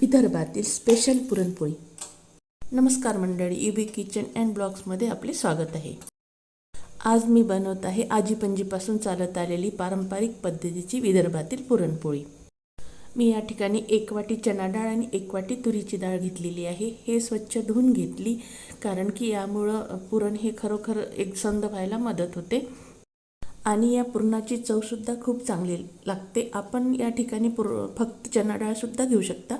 विदर्भातील स्पेशल पुरणपोळी. नमस्कार मंडळी यू बी किचन अँड ब्लॉग्समध्ये आपले स्वागत आहे. आज मी बनवत आहे आजीपणजीपासून चालत आलेली पारंपरिक पद्धतीची विदर्भातील पुरणपोळी. मी या ठिकाणी एक वाटी चना डाळ आणि एक वाटी तुरीची डाळ घेतलेली आहे. हे स्वच्छ धुवून घेतली कारण की यामुळं पुरण हे खरोखर एक संद व्हायला मदत होते. आणि या पुरणाची चवसुद्धा खूप चांगली लागते. आपण या ठिकाणी पुर फक्त चना डाळसुद्धा घेऊ शकता.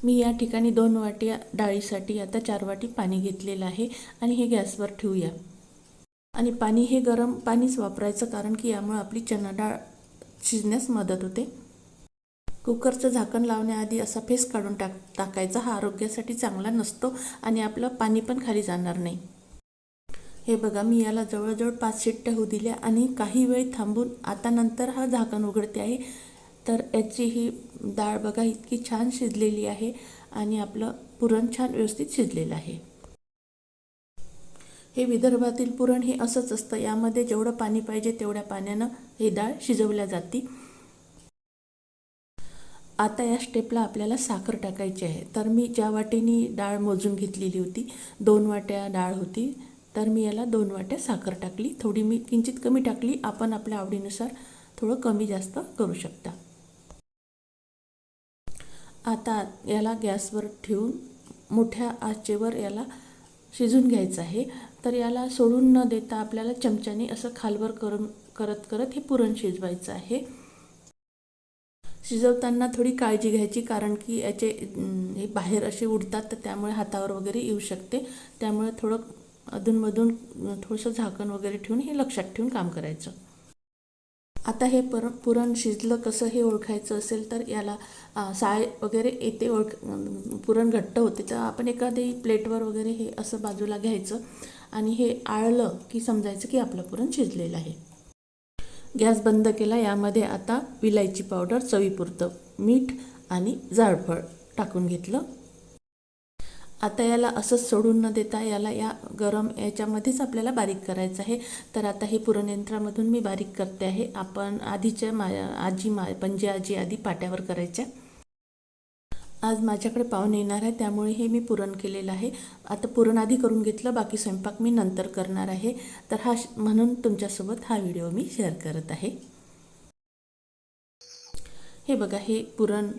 मी या ठिकाणी दोन वाटी डाळीसाठी आता चार वाटी पाणी घेतलेलं आहे आणि हे गॅसवर ठेवूया. आणि पाणी हे गरम पाणीच वापरायचं कारण की यामुळे आपली चना डाळ शिजण्यास मदत होते. कुकरचं झाकण लावण्याआधी असा फेस काढून टाक टाकायचा. हा आरोग्यासाठी चांगला नसतो आणि आपलं पाणी पण खाली जाणार नाही. हे बघा मी याला जवळजवळ पाच शिट्ट्या होऊ दिल्या आणि काही वेळ थांबून आता नंतर हा झाकण उघडते आहे. तर याची ही डाळ बघा इतकी छान शिजलेली आहे आणि आपलं पुरण छान व्यवस्थित शिजलेलं आहे. हे विदर्भातील पुरण हे असंच असतं. यामध्ये जेवढं पाणी पाहिजे तेवढ्या पाण्यानं ही डाळ शिजवल्या जाते. आता या स्टेपला आपल्याला साखर टाकायची आहे. तर मी ज्या वाटेने डाळ मोजून घेतलेली होती दोन वाट्या डाळ होती तर मी याला दोन वाट्या साखर टाकली. थोडी मी किंचित कमी टाकली. आपण आपल्या आवडीनुसार थोडं कमी जास्त करू शकता. आता याला गॅसवर ठेवून मोठ्या आचेवर याला शिजून घ्यायचं आहे. तर याला सोडून न देता आपल्याला चमच्याने असं खालवर करून करत करत हे पुरण शिजवायचं आहे. शिजवताना थोडी काळजी घ्यायची कारण की याचे हे बाहेर असे उडतात तर त्यामुळे हातावर वगैरे येऊ शकते. त्यामुळे थोडं अधूनमधून थोडंसं झाकण वगैरे ठेवून हे लक्षात ठेवून काम करायचं. आता हे पर पुरण शिजलं कसं हे ओळखायचं असेल तर याला साय वगैरे येते ओळख पुरण घट्ट होते. तर आपण एखादी प्लेटवर वगैरे हे असं बाजूला घ्यायचं आणि हे आळलं की समजायचं की आपलं पुरण शिजलेलं आहे. गॅस बंद केला यामध्ये आता विलायची पावडर चवीपुरतं मीठ आणि जाळफळ टाकून घेतलं. आता याला असंच सोडून न देता याला या गरम याच्यामध्येच आपल्याला बारीक करायचं आहे. तर आता हे पुरणयंत्रामधून मी बारीक करते आहे. आपण आधीच्या मा आजी मा पणजी आजी आधी पाट्यावर करायच्या. आज माझ्याकडे पाहुणे येणार आहे त्यामुळे हे मी पुरण केलेलं आहे. आता पुरण आधी करून घेतलं बाकी स्वयंपाक मी नंतर करणार आहे. तर हा म्हणून तुमच्यासोबत हा व्हिडिओ मी शेअर करत आहे. हे बघा हे पुरण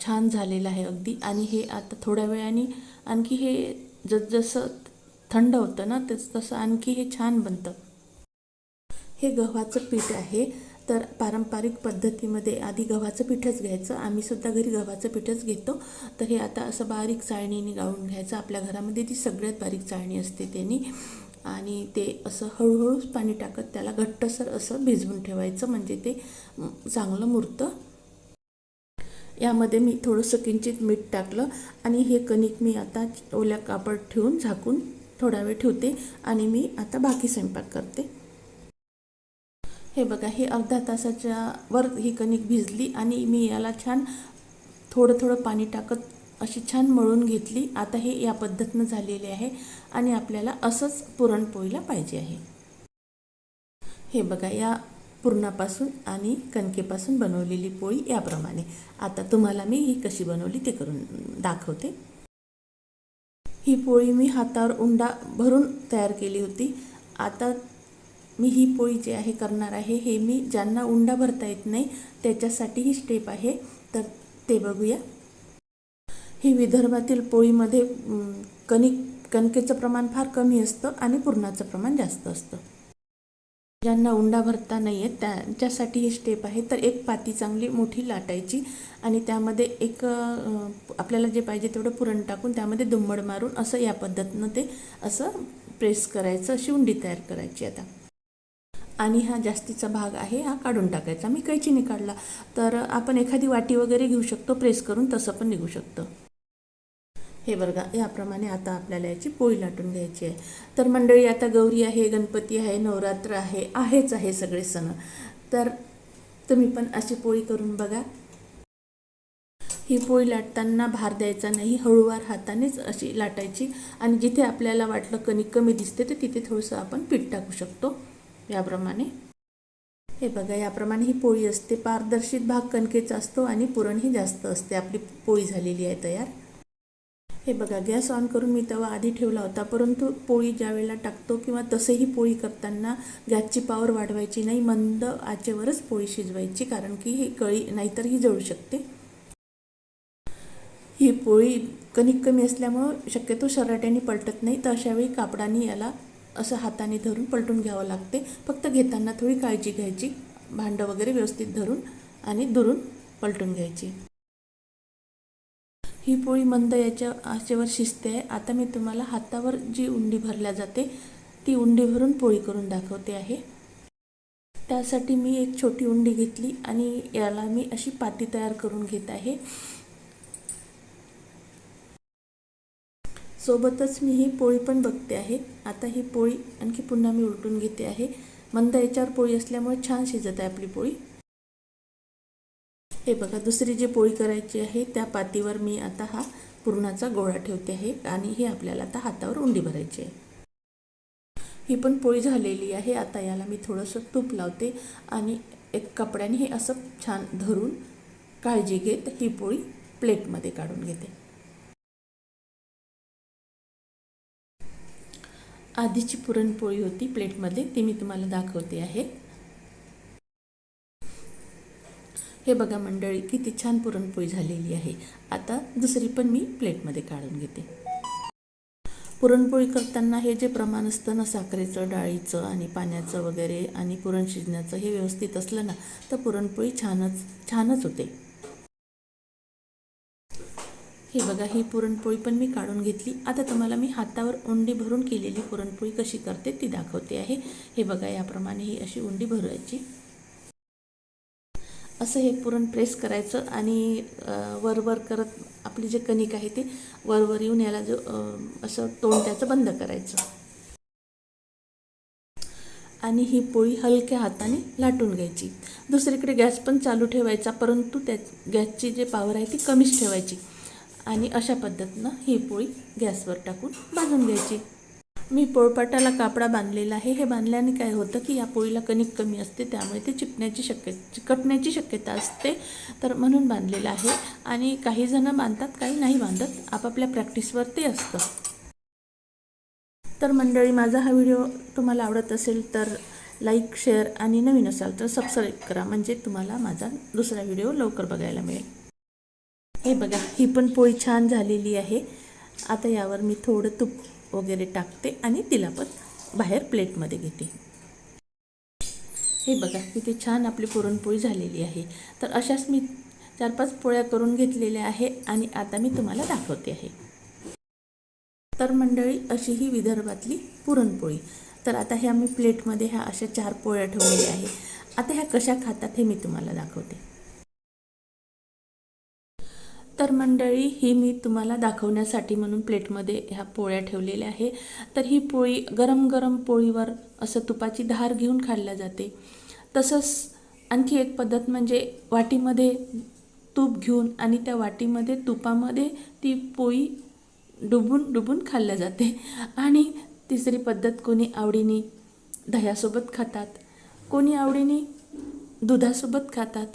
छान झालेलं आहे अगदी. आणि हे आता थोड्या वेळाने आणखी हे जसजसं थंड होतं ना तस तसं आणखी हे छान बनतं. हे गव्हाचं पीठ आहे. तर पारंपरिक पद्धतीमध्ये आधी गव्हाचं पीठच घ्यायचं. आम्ही सुद्धा घरी गव्हाचं पीठच घेतो. तर हे आता असं बारीक चाळणीने गाळून घ्यायचं. आपल्या घरामध्ये ती सगळ्यात बारीक चाळणी असते त्यांनी. आणि ते असं हळूहळूच पाणी टाकत त्याला घट्टसर असं भिजवून ठेवायचं. म्हणजे ते चांगलं मुरतं. यामध्ये मी थोडंसं किंचित मीठ टाकलं आणि हे कणिक मी आता ओल्या कापड ठेवून झाकून थोडा वेळ ठेवते आणि मी आता बाकी स्वयंपाक करते. हे बघा हे अर्धा तासाच्या वर ही कणिक भिजली आणि मी याला छान थोडं थोडं पाणी टाकत अशी छान मळून घेतली. आता हे या पद्धतीनं झालेले आहे आणि आपल्याला असंच पुरणपोळीला पाहिजे आहे. हे बघा या पुरणापासून आणि कणकेपासून बनवलेली पोळी याप्रमाणे. आता तुम्हाला मी ही कशी बनवली ते करून दाखवते. ही पोळी मी हातावर उंडा भरून तयार केली होती. आता मी ही पोळी जी आहे करणार आहे हे मी ज्यांना उंडा भरता येत नाही त्याच्यासाठी ही स्टेप आहे. तर ते बघूया. ही विदर्भातील पोळीमध्ये कणिक कणकेचं प्रमाण फार कमी असतं आणि पुरणाचं प्रमाण जास्त असतं. ज्यांना उंडा भरता नाही आहेत त्यांच्यासाठी ही स्टेप आहे तर एक पाती चांगली मोठी लाटायची आणि त्यामध्ये एक आपल्याला जे पाहिजे तेवढं पुरण टाकून त्यामध्ये दुंबड मारून असं या पद्धतीनं ते असं प्रेस करायचं अशी उंडी तयार करायची आता. आणि हा जास्तीचा भाग आहे हा काढून टाकायचा. मी कैचीने काढला. तर आपण एखादी वाटी वगैरे घेऊ शकतो प्रेस करून तसं पण निघू शकतं. हे बघा याप्रमाणे आता आपल्याला याची पोळी लाटून घ्यायची आहे. तर मंडळी आता गौरी आहे गणपती आहे नवरात्र आहे आहेच आहे सगळे सण. तर तुम्ही पण अशी पोळी करून बघा. ही पोळी लाटताना भार द्यायचा नाही हळूवार हातानेच अशी लाटायची आणि जिथे आपल्याला वाटलं कणिक कमी दिसते तर तिथे थोडंसं आपण पीठ टाकू शकतो. याप्रमाणे. हे बघा याप्रमाणे ही पोळी असते. पारदर्शित भाग कणकेचा असतो आणि पुरणही जास्त असते. आपली पोळी झालेली आहे तयार. हे बघा गॅस ऑन करून मी तवा आधी ठेवला होता परंतु पोळी ज्या वेळेला टाकतो किंवा तसेही पोळी करताना गॅसची पावर वाढवायची नाही मंद आचेवरच पोळी शिजवायची कारण की ही कळी नाहीतर ही जळू शकते. ही पोळी कणिक कमी असल्यामुळं शक्यतो शराट्याने पलटत नाही तर अशावेळी कापडाने याला असं हाताने धरून पलटून घ्यावं लागते. फक्त घेताना थोडी काळजी घ्यायची भांडं वगैरे व्यवस्थित धरून आणि दुरून पलटून घ्यायची. ही पोळी मंद याच्या आचेवर शिजते. आहे आता मी तुम्हाला हातावर जी उंडी भरल्या जाते ती उंडी भरून पोळी करून दाखवते आहे. त्यासाठी मी एक छोटी उंडी घेतली आणि याला मी अशी पाती तयार करून घेत आहे. सोबतच मी ही पोळी पण बघते आहे. आता ही पोळी आणखी पुन्हा मी उलटून घेते आहे. मंद याच्यावर पोळी असल्यामुळे छान शिजत आहे आपली पोळी. हे बघा दुसरी जी पोळी करायची आहे त्या पातीवर मी आता हा पुरणाचा गोळा ठेवते आहे आणि हे आपल्याला आता हातावर उंडी भरायची आहे. ही पण पोळी झालेली आहे. आता याला मी थोडंसं तूप लावते आणि एक कपड्याने हे असं छान धरून काळजी घेत ही पोळी प्लेटमध्ये काढून घेते. आधीची पुरणपोळी होती प्लेटमध्ये ती मी तुम्हाला दाखवते आहे. हे बघा मंडळी किती छान पुरणपोळी झालेली आहे. आता दुसरी पण मी प्लेटमध्ये काढून घेते. पुरणपोळी करताना हे जे प्रमाण असतं ना साखरेचं डाळीचं आणि पाण्याचं वगैरे आणि पुरण शिजण्याचं हे व्यवस्थित असलं ना तर पुरणपोळी छानच छानच होते. हे बघा ही पुरणपोळी पण मी काढून घेतली. आता तुम्हाला मी हातावर उंडी भरून केलेली पुरणपोळी कशी करते ती दाखवते आहे. हे बघा याप्रमाणे ही अशी उंडी भरायची. असं हे पुरण प्रेस करायचं आणि वर वर करत आपली जे कणिक आहे ते वरवर येऊन याला जो असं तोंड त्याचं बंद करायचं. आणि ही पोळी हलक्या हाताने लाटून घ्यायची. दुसरीकडे गॅस पण चालू ठेवायचा परंतु त्या गॅसची जे पॉवर आहे ती कमीच ठेवायची. आणि अशा पद्धतीनं ही पोळी गॅसवर टाकून भाजून घ्यायची. मी पोळपाटाला कापडा बांधलेला आहे. हे बांधल्याने काय होतं की या पोळीला कणिक कमी असते त्यामुळे ते चिपण्याची शक्य चिकटण्याची शक्यता असते. तर म्हणून बांधलेलं आहे. आणि काही जणं बांधतात काही नाही बांधत. आपापल्या प्रॅक्टिसवर ते असतं. तर मंडळी माझा हा व्हिडिओ तुम्हाला आवडत असेल तर लाईक शेअर आणि नवीन असाल तर सबस्क्राईब करा. म्हणजे तुम्हाला माझा दुसरा व्हिडिओ लवकर बघायला मिळेल. हे बघा ही पण पोळी छान झालेली आहे. आता यावर मी थोडं तूप वगैरे टाकते आणि तिला पण बाहेर प्लेटमध्ये घेते. हे बघा किती छान आपली पुरणपोळी झालेली आहे. तर अशाच मी चार पाच पोळ्या करून घेतलेल्या आहे आणि आता मी तुम्हाला दाखवते आहे. तर मंडळी अशी ही विदर्भातली पुरणपोळी. तर आता हे आम्ही प्लेटमध्ये ह्या अशा चार पोळ्या ठेवलेल्या आहे. आता ह्या कशा खातात हे मी तुम्हाला दाखवते. तर मंडळी ही मी तुम्हाला दाखवण्यासाठी म्हणून प्लेटमध्ये ह्या पोळ्या ठेवलेल्या आहे. तर ही पोळी गरम गरम पोळीवर असं तुपाची धार घेऊन खाल्ल्या जाते. तसंच आणखी एक पद्धत म्हणजे वाटीमध्ये तूप घेऊन आणि त्या वाटीमध्ये तुपामध्ये ती पोळी डुबून डुबून खाल्ल्या जाते. आणि तिसरी पद्धत कोणी आवडीने दह्यासोबत खातात कोणी आवडीने दुधासोबत खातात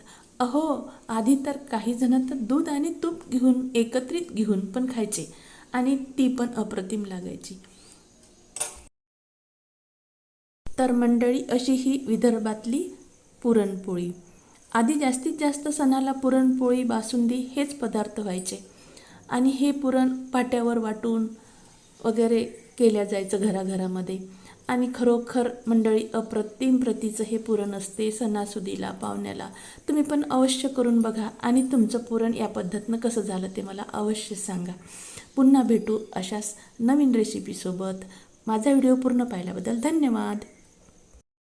अहो आधी तर काही जण तर दूध आणि तूप घेऊन एकत्रित घेऊन पण खायचे आणि ती पण अप्रतिम लागायची. तर मंडळी अशी ही विदर्भातली पुरणपोळी. आधी जास्तीत जास्त सणाला पुरणपोळी बासुंदी हेच पदार्थ व्हायचे. आणि हे पुरण पाट्यावर वाटून वगैरे केल्या जायचं घराघरामध्ये. आणि खरोखर मंडळी अप्रतिम प्रतीचं हे पुरण असते सणासुदीला पाहुण्याला. तुम्ही पण अवश्य करून बघा. आणि तुमचं पुरण या पद्धतीनं कसं झालं ते मला अवश्य सांगा. पुन्हा भेटू अशाच नवीन रेसिपीसोबत माझा व्हिडिओ पूर्ण पाहिल्याबद्दल धन्यवाद.